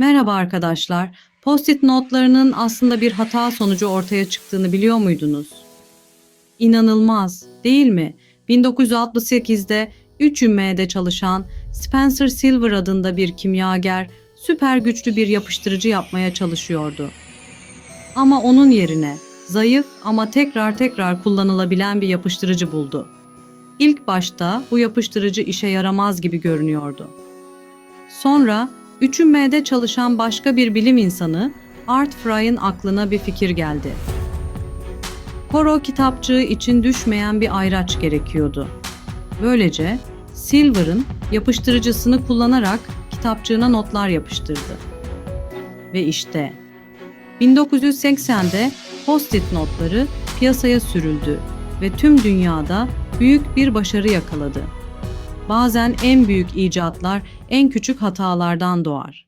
Merhaba arkadaşlar. Post-it notlarının aslında bir hata sonucu ortaya çıktığını biliyor muydunuz? İnanılmaz, değil mi? 1968'de 3M'de çalışan Spencer Silver adında bir kimyager süper güçlü bir yapıştırıcı yapmaya çalışıyordu. Ama onun yerine zayıf ama tekrar tekrar kullanılabilen bir yapıştırıcı buldu. İlk başta bu yapıştırıcı işe yaramaz gibi görünüyordu. Sonra 3M'de çalışan başka bir bilim insanı Art Fry'ın aklına bir fikir geldi. Koro kitapçığı için düşmeyen bir ayraç gerekiyordu. Böylece Silver'ın yapıştırıcısını kullanarak kitapçığına notlar yapıştırdı. Ve işte 1980'de Post-it notları piyasaya sürüldü ve tüm dünyada büyük bir başarı yakaladı. Bazen en büyük icatlar en küçük hatalardan doğar.